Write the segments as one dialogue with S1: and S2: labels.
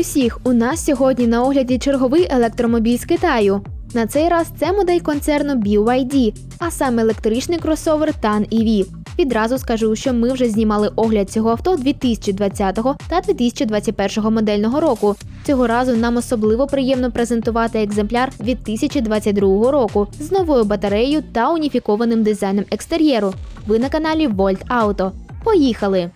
S1: Усіх! У нас сьогодні на огляді черговий електромобіль з Китаю. На цей раз це модель концерну BYD, а саме електричний кросовер TAN EV. Відразу скажу, що ми вже знімали огляд цього авто 2020 та 2021 модельного року. Цього разу нам особливо приємно презентувати екземпляр 2022 року з новою батареєю та уніфікованим дизайном екстер'єру. Ви на каналі Volt Auto. Поїхали!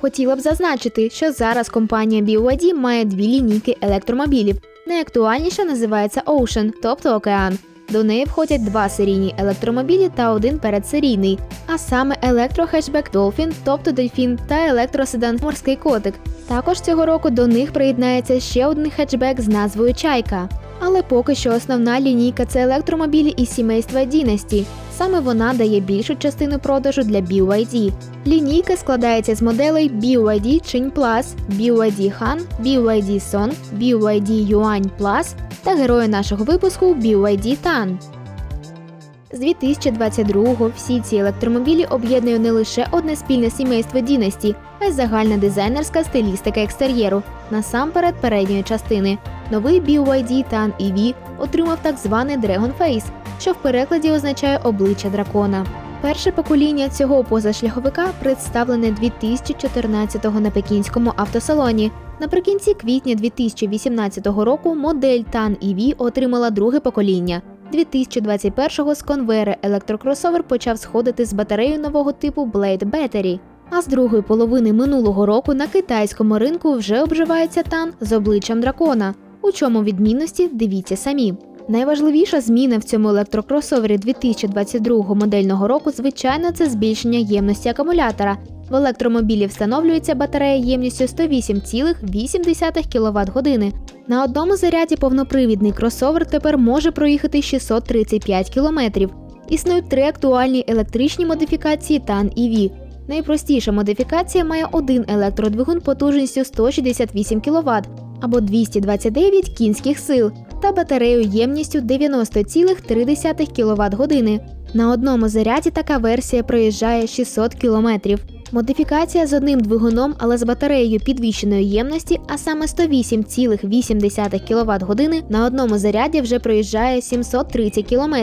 S1: Хотіла б зазначити, що зараз компанія BYD має дві лінійки електромобілів. Найактуальніша називається Ocean, тобто океан. До неї входять два серійні електромобілі та один передсерійний, а саме електрохетчбек Dolphin, тобто дельфін, та електроседан Морський котик. Також цього року до них приєднається ще один хетчбек з назвою Чайка. Але поки що основна лінійка це електромобілі із сімейства Dynasty. Саме вона дає більшу частину продажу для BYD. Лінійка складається з моделей BYD Chin Plus, BYD Han, BYD Son, BYD Yuan Plus та герої нашого випуску BYD Tan. З 2022-го всі ці електромобілі об'єднує не лише одне спільне сімейство Dynasty, а й загальна дизайнерська стилістика екстер'єру, насамперед передньої частини. Новий BYD Tan EV отримав так званий Dragon Face, що в перекладі означає обличчя дракона. Перше покоління цього позашляховика представлене 2014-го на пекінському автосалоні. Наприкінці квітня 2018 року модель TAN EV отримала друге покоління. 2021-го з конвейера електрокросовер почав сходити з батарею нового типу Blade Battery. А з другої половини минулого року на китайському ринку вже обживається тан з обличчям дракона. У чому відмінності дивіться самі. Найважливіша зміна в цьому електрокросовері 2022 модельного року, звичайно, це збільшення ємності акумулятора. В електромобілі встановлюється батарея ємністю 108,8 кВт години. На одному заряді повнопривідний кросовер тепер може проїхати 635 км. Існують три актуальні електричні модифікації TAN EV. Найпростіша модифікація має один електродвигун потужністю 168 кВт або 229 кінських сил та батарею ємністю 90,3 кВт години. На одному заряді така версія проїжджає 600 км. Модифікація з одним двигуном, але з батареєю підвищеної ємності, а саме 108,8 кВт години на одному заряді вже проїжджає 730 км.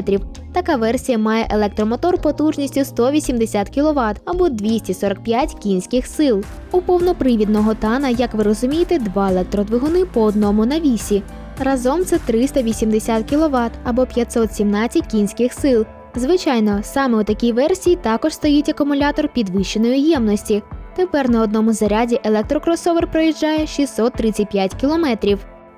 S1: Така версія має електромотор потужністю 180 кВт або 245 кінських сил. У повнопривідного тана, як ви розумієте, два електродвигуни по одному на вісі. Разом це 380 кВт або 517 кінських сил. Звичайно, саме у такій версії також стоїть акумулятор підвищеної ємності. Тепер на одному заряді електрокросовер проїжджає 635 км.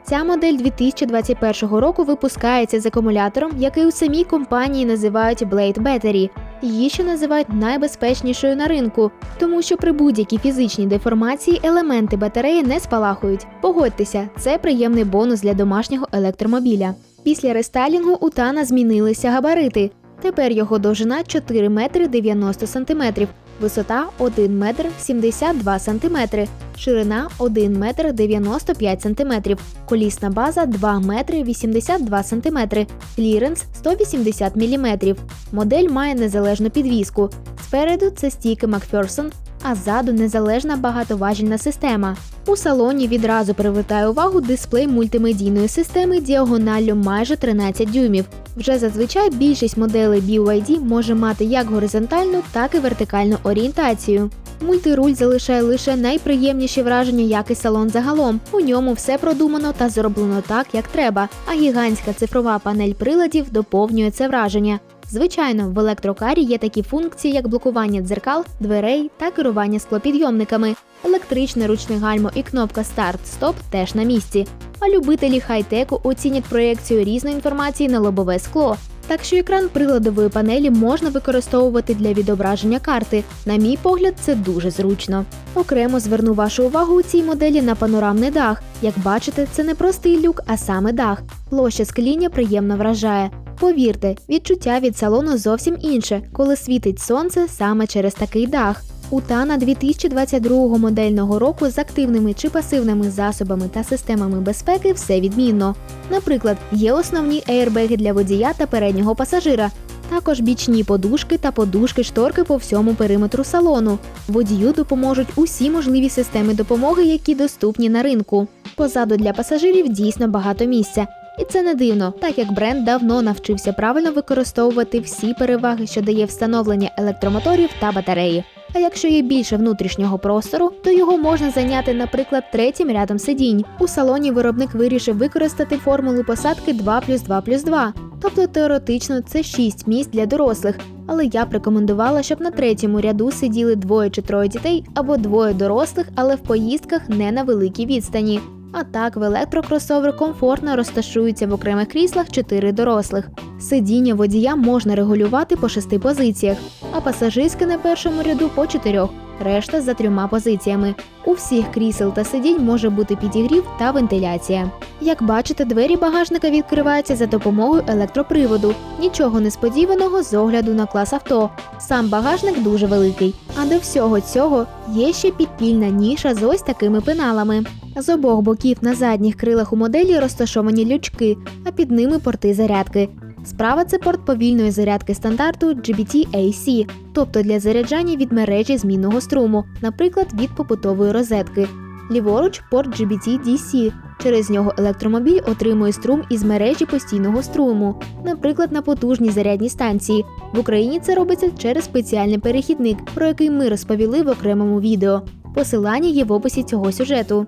S1: Ця модель 2021 року випускається з акумулятором, який у самій компанії називають Blade Battery. Її ще називають найбезпечнішою на ринку, тому що при будь-якій фізичній деформації елементи батареї не спалахують. Погодьтеся, це приємний бонус для домашнього електромобіля. Після рестайлінгу у Тана змінилися габарити. Тепер його довжина 4 метри 90 сантиметрів, висота 1 метр 72 сантиметри, ширина 1 метр 95 сантиметрів, колісна база 2 метри 82 сантиметри, кліренс 180 міліметрів. Модель має незалежну підвіску. Спереду це стійки Макферсон, а ззаду незалежна багатоважільна система. У салоні відразу привертає увагу дисплей мультимедійної системи діагоналлю майже 13 дюймів. Вже зазвичай більшість моделей BYD може мати як горизонтальну, так і вертикальну орієнтацію. Мультируль залишає лише найприємніші враження, як і салон загалом. У ньому все продумано та зроблено так, як треба, а гігантська цифрова панель приладів доповнює це враження. Звичайно, в електрокарі є такі функції, як блокування дзеркал, дверей та керування склопідйомниками. Електричне ручне гальмо і кнопка старт-стоп теж на місці. А любителі хай-теку оцінять проєкцію різної інформації на лобове скло. Так що екран приладової панелі можна використовувати для відображення карти. На мій погляд, це дуже зручно. Окремо зверну вашу увагу у цій моделі на панорамний дах. Як бачите, це не простий люк, а саме дах. Площа скління приємно вражає. Повірте, відчуття від салону зовсім інше, коли світить сонце саме через такий дах. У Тана 2022 модельного року з активними чи пасивними засобами та системами безпеки все відмінно. Наприклад, є основні еєрбеги для водія та переднього пасажира. Також бічні подушки та подушки шторки по всьому периметру салону. Водію допоможуть усі можливі системи допомоги, які доступні на ринку. Позаду для пасажирів дійсно багато місця. І це не дивно, так як бренд давно навчився правильно використовувати всі переваги, що дає встановлення електромоторів та батареї. А якщо є більше внутрішнього простору, то його можна зайняти, наприклад, третім рядом сидінь. У салоні виробник вирішив використати формулу посадки 2 плюс 2 плюс 2. Тобто теоретично це 6 місць для дорослих, але я б рекомендувала, щоб на третьому ряду сиділи двоє чи троє дітей або двоє дорослих, але в поїздках не на великій відстані. А так в електрокросовер комфортно розташуються в окремих кріслах 4 дорослих. Сидіння водія можна регулювати по шести позиціях, а пасажирське на першому ряду по чотирьох, решта за трьома позиціями. У всіх крісел та сидінь може бути підігрів та вентиляція. Як бачите, двері багажника відкриваються за допомогою електроприводу. Нічого несподіваного з огляду на клас авто. Сам багажник дуже великий. А до всього цього є ще підпільна ніша з ось такими пеналами. З обох боків на задніх крилах у моделі розташовані лючки, а під ними порти зарядки. Справа це порт повільної зарядки стандарту GBT-AC, тобто для заряджання від мережі змінного струму, наприклад, від побутової розетки. Ліворуч порт GBT-DC. Через нього електромобіль отримує струм із мережі постійного струму, наприклад, на потужній зарядній станції. В Україні це робиться через спеціальний перехідник, про який ми розповіли в окремому відео. Посилання є в описі цього сюжету.